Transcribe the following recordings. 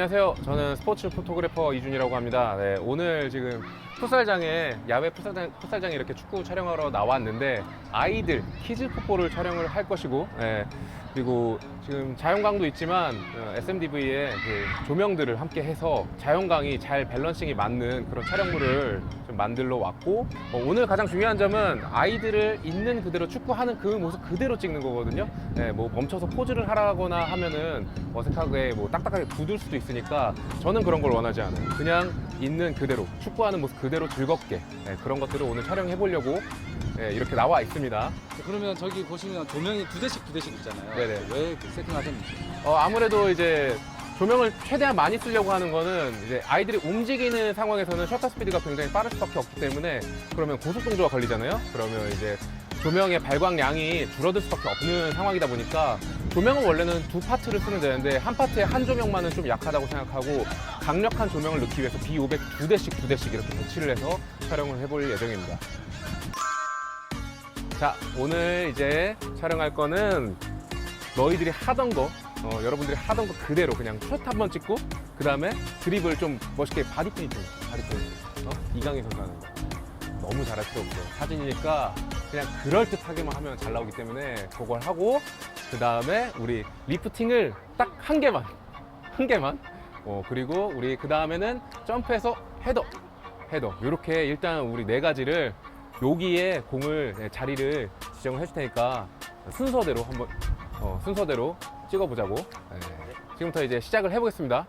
안녕하세요. 저는 스포츠 포토그래퍼 이준이라고 합니다. 네, 오늘 지금 풋살장에 야외 풋살장, 풋살장에 이렇게 축구 촬영하러 나왔는데 아이들 키즈 풋볼을 촬영을 할 것이고 네, 그리고 지금 자연광도 있지만 SMDV의 그 조명들을 함께 해서 자연광이 잘 밸런싱이 맞는 그런 촬영물을 좀 만들러 왔고 어, 오늘 가장 중요한 점은 아이들을 있는 그대로 축구하는 그 모습 그대로 찍는 거거든요. 네, 뭐 멈춰서 포즈를 하라거나 하면은 어색하게 뭐 딱딱하게 굳을 수도 있으니까 저는 그런 걸 원하지 않아요. 그냥 있는 그대로 축구하는 모습 그대로 즐겁게 네, 그런 것들을 오늘 촬영해 보려고 네, 이렇게 나와 있습니다. 그러면 저기 보시면 조명이 두 대씩 두 대씩 있잖아요. 네네. 왜 세팅하셨는지. 어, 아무래도 이제 조명을 최대한 많이 쓰려고 하는 거는 이제 아이들이 움직이는 상황에서는 셔터 스피드가 굉장히 빠를 수밖에 없기 때문에 그러면 고속 동조가 걸리잖아요. 그러면 이제 조명의 발광량이 줄어들 수밖에 없는 상황이다 보니까 조명은 원래는 두 파트를 쓰면 되는데 한 파트에 한 조명만은 좀 약하다고 생각하고 강력한 조명을 넣기 위해서 B500 두 대씩 두 대씩 이렇게 배치를 해서 촬영을 해볼 예정입니다. 자, 오늘 이제 촬영할 거는 너희들이 하던 거, 어, 여러분들이 하던 거 그대로 그냥 숏한번 찍고, 그 다음에 드립을 좀 멋있게 바디 프린팅, 바디 프린팅. 어? 이강인 선수 하는 거. 너무 잘할 필요 없어요. 사진이니까 그냥 그럴듯하게만 하면 잘 나오기 때문에 그걸 하고, 그 다음에 우리 리프팅을 딱 한 개만, 한 개만. 어, 그리고 우리 그 다음에는 점프해서 헤더, 헤더. 이렇게 일단 우리 네 가지를 여기에 공을 네, 자리를 지정을 해줄 테니까 순서대로 한번 어, 순서대로 찍어보자고. 네. 지금부터 이제 시작을 해보겠습니다.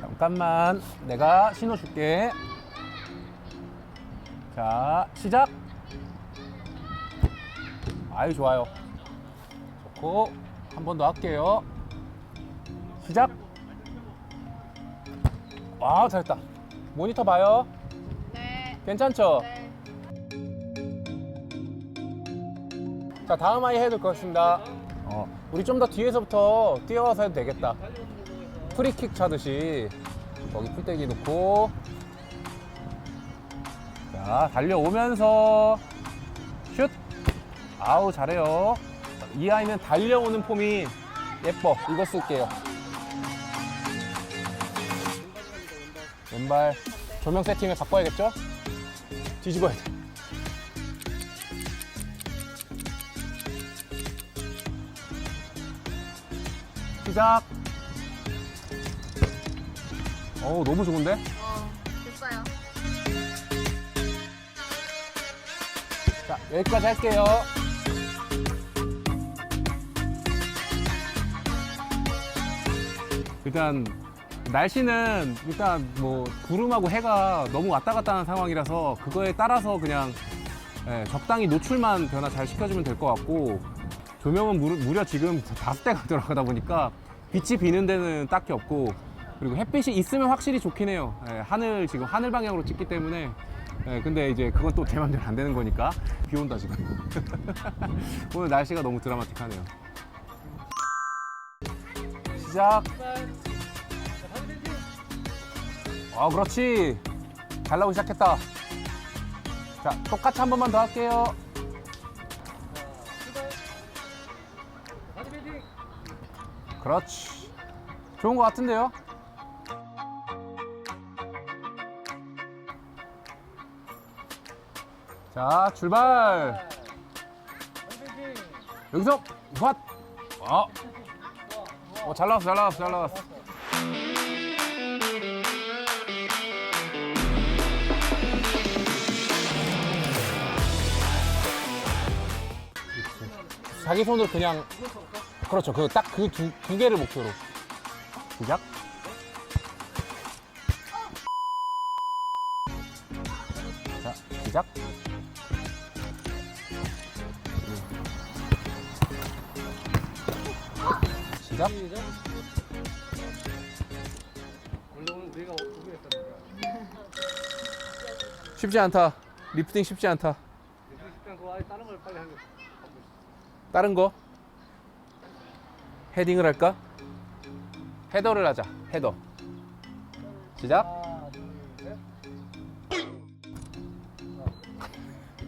잠깐만, 내가 신호 줄게. 자, 시작. 아유 좋아요. 좋고 한 번 더 할게요. 시작. 와 잘했다. 모니터 봐요. 네. 괜찮죠? 네. 자 다음 아이 해야 될것 같습니다 어, 우리 좀 더 뒤에서부터 뛰어와서 해도 되겠다 프리킥 차듯이 거기 풀떼기 놓고 자 달려오면서 슛 아우 잘해요 이 아이는 달려오는 폼이 예뻐 이거 쓸게요 왼발 조명 세팅을 바꿔야겠죠? 뒤집어야 돼 시작. 어우, 너무 좋은데? 자, 여기까지 할게요. 일단, 날씨는 일단 뭐, 구름하고 해가 너무 왔다 갔다 하는 상황이라서 그거에 따라서 그냥 예, 적당히 노출만 변화 잘 시켜주면 될 것 같고, 조명은 무려, 무려 지금 다섯 대가 들어가다 보니까 빛이 비는 데는 딱히 없고, 그리고 햇빛이 있으면 확실히 좋긴 해요. 예, 하늘, 지금 하늘 방향으로 찍기 때문에 예, 근데 이제 그건 또 제 맘대로 안 되는 거니까 비 온다 지금. 오늘 날씨가 너무 드라마틱하네요. 시작. 아 그렇지. 잘 나오기 시작했다. 자 똑같이 한 번만 더 할게요. 그렇지. 좋은 것 같은데요? 자, 출발! 여기서, 왓! 어. 어, 잘 나왔어, 잘 나왔어, 잘 나왔어. 자기 손으로 그냥, 그렇죠. 그 딱 그 두 두 개를 목표로. 시작. 자, 시작. 시작. 쉽지 않다. 리프팅 쉽지 않다. 다른 거. 헤딩을 할까? 헤더를 하자. 헤더. 시작.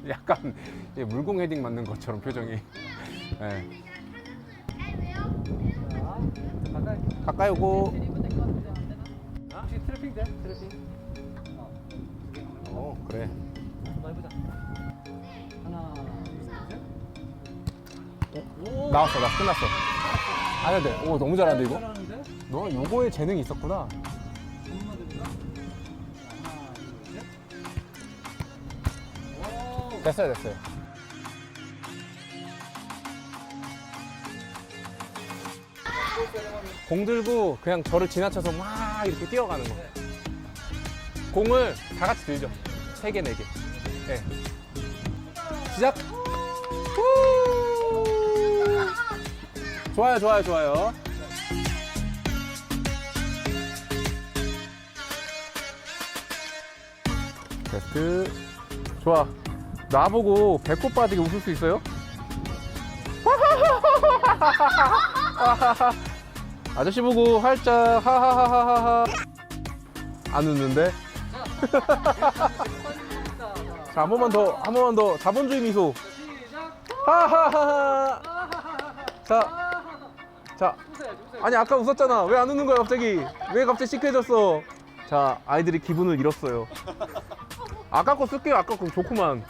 약간 예, 물공 헤딩 맞는 것처럼 표정이. 예. 자, 가까이. 오고. 혹시 트래핑 돼? 트래핑? 어. 그래. 한번 해보자. 하나, 둘, 셋. 오. 나왔어, 나 끝났어. 아, 근데, 오, 너무 잘하는데, 이거? 너 요거에 재능이 있었구나. 됐어요, 됐어요. 공 들고 그냥 저를 지나쳐서 막 이렇게 뛰어가는 거. 공을 다 같이 들죠. 세 개, 네 개. 네. 시작. 후! 좋아요, 좋아요, 좋아요. 테스트. 좋아. 나보고 배꼽 빠지게 웃을 수 있어요? 아저씨 보고 활짝 하하하하하 안 웃는데? 자, 한 번만 더, 한 번만 더 자본주의 미소. 시작. 하하하하. 자, 자. 아니 아까 웃었잖아. 왜 안 웃는 거야 갑자기? 왜 갑자기 시크해졌어? 자, 아이들이 기분을 잃었어요. 아까 거 쓸게요. 아까 거 좋구만.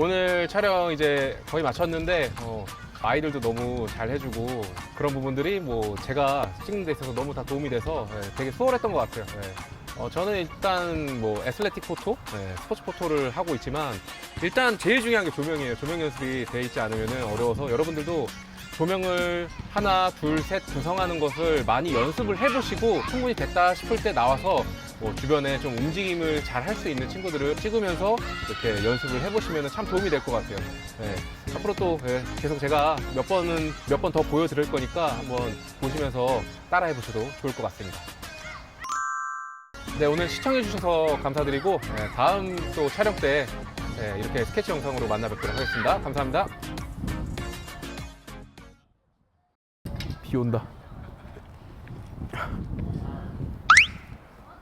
오늘 촬영 이제 거의 마쳤는데 어, 아이들도 너무 잘 해주고 그런 부분들이 뭐 제가 찍는 데 있어서 너무 다 도움이 돼서 예, 되게 수월했던 것 같아요. 예. 어, 저는 일단 뭐 애슬레틱 포토, 예, 스포츠 포토를 하고 있지만 일단 제일 중요한 게 조명이에요. 조명 연습이 돼 있지 않으면 어려워서 여러분들도 조명을 하나, 둘, 셋 구성하는 것을 많이 연습을 해보시고 충분히 됐다 싶을 때 나와서 뭐 주변에 좀 움직임을 잘 할 수 있는 친구들을 찍으면서 이렇게 연습을 해보시면 참 도움이 될 것 같아요. 예, 앞으로 또 예, 계속 제가 몇 번은 몇 번 더 보여드릴 거니까 한번 보시면서 따라해 보셔도 좋을 것 같습니다. 네, 오늘 시청해주셔서 감사드리고 예, 다음 또 촬영 때 예, 이렇게 스케치 영상으로 만나 뵙도록 하겠습니다. 감사합니다. 비 온다.